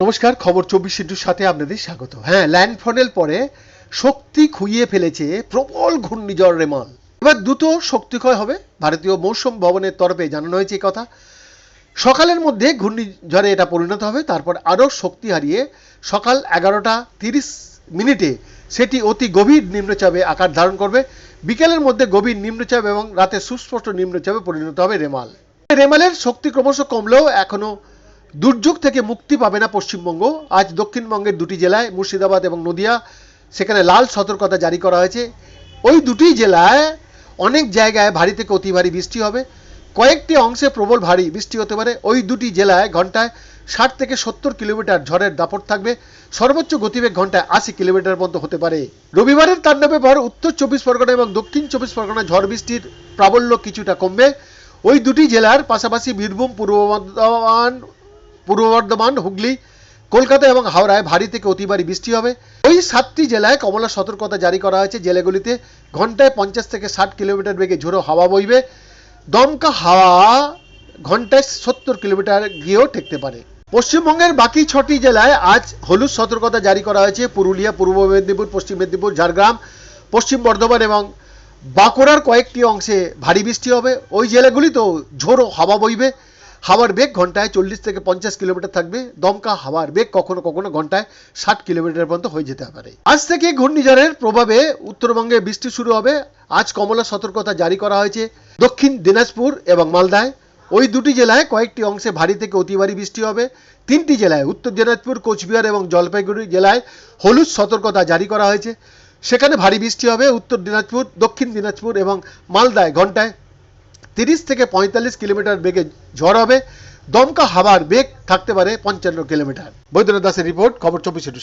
নমস্কার, খবর চব্বিশ সিদ্ধুর সাথে আপনাদের স্বাগত। হ্যাঁ ল্যান্ডফলের পরে শক্তি খুইয়ে ফেলেছে প্রবল ঘূর্ণিঝড় রেমাল। এবার দ্রুত শক্তিক্ষয় হবে। ভারতীয় মৌসুম ভবনের তরফে জানানো হয়েছে কথা। সকালের মধ্যে ঘূর্ণিঝড়ে এটা পরিণত হবে। তারপর আরও শক্তি হারিয়ে সকাল এগারোটা তিরিশ মিনিটে সেটি অতি গভীর নিম্নচাপে আকার ধারণ করবে। বিকেলের মধ্যে গভীর নিম্নচাপ এবং রাতে সুস্পষ্ট নিম্নচাপে পরিণত হবে রেমাল। রেমালের শক্তি ক্রমশ কমলেও এখনও দুর্যোগ থেকে মুক্তি পাবে না পশ্চিমবঙ্গ। আজ দক্ষিণবঙ্গের দুটি জেলায়, মুর্শিদাবাদ এবং নদিয়া, সেখানে লাল সতর্কতা জারি করা হয়েছে। ওই দুটি জেলায় অনেক জায়গায় ভারী থেকে অতি ভারী বৃষ্টি হবে। কয়েকটি অংশে প্রবল ভারী বৃষ্টি হতে পারে। ওই দুটি জেলায় ঘন্টায় ষাট থেকে সত্তর কিলোমিটার ঝড়ের দাপট থাকবে। সর্বোচ্চ গতিবেগ ঘন্টায় আশি কিলোমিটার পর্যন্ত হতে পারে। রবিবারের তাণ্ডবে পর উত্তর চব্বিশ পরগনা এবং দক্ষিণ চব্বিশ পরগনা ঝড় বৃষ্টির প্রাবল্য কিছুটা কমবে। ওই দুটি জেলার পাশাপাশি বীরভূম, পূর্ব বর্ধমান পূর্ব বর্ধমান, হুগলি, কলকাতা এবং হাওড়ায় ভারী থেকে অতি ভারী বৃষ্টি হবে। ওই সাতটি জেলায় কমলা সতর্কতা জারি করা হয়েছে। জেলাগুলিতে ঘন্টায় পঞ্চাশ থেকে ষাট কিলোমিটার বেগে ঝোড়ো হাওয়া বইবে। দমকা হাওয়া ঘন্টায় সত্তর কিলোমিটার গিয়েও ঠেকতে পারে। পশ্চিমবঙ্গের বাকি ছটি জেলায় আজ হলুদ সতর্কতা জারি করা হয়েছে। পুরুলিয়া, পূর্ব মেদিনীপুর, পশ্চিম মেদিনীপুর, ঝাড়গ্রাম, পশ্চিম বর্ধমান এবং বাঁকুড়ার কয়েকটি অংশে ভারী বৃষ্টি হবে। ওই জেলাগুলিতেও ঝোড়ো হাওয়া বইবে। হাওয়ার বেগ ঘন্টায় চল্লিশ থেকে পঞ্চাশ কিলোমিটার থাকবে। দমকা হাওয়ার বেগ কখনো কখনো ঘন্টায় ষাট কিলোমিটার পর্যন্ত হয়ে যেতে পারে। আজ থেকে ঘূর্ণিঝড়ের প্রভাবে উত্তরবঙ্গে বৃষ্টি শুরু হবে। আজ কমলা সতর্কতা জারি করা হয়েছে। দক্ষিণ দিনাজপুর এবং মালদায়। ওই দুটি জেলায় কয়েকটি অংশে ভারী থেকে অতি ভারী বৃষ্টি হবে। তিনটি জেলায়, উত্তর দিনাজপুর, কোচবিহার এবং জলপাইগুড়ি জেলায় হলুদ সতর্কতা জারি করা হয়েছে। সেখানে ভারী বৃষ্টি হবে। উত্তর দিনাজপুর, দক্ষিণ দিনাজপুর এবং মালদায় ঘন্টায় তিরিশ থেকে পঁয়তাল্লিশ কিলোমিটার বেগে ঝড় হবে। দমকা হাওয়ার বেগ থাকতে পারে পঞ্চান্ন কিলোমিটার। বৈদ্যনাথ দাসের রিপোর্ট, খবর চব্বিশ সাত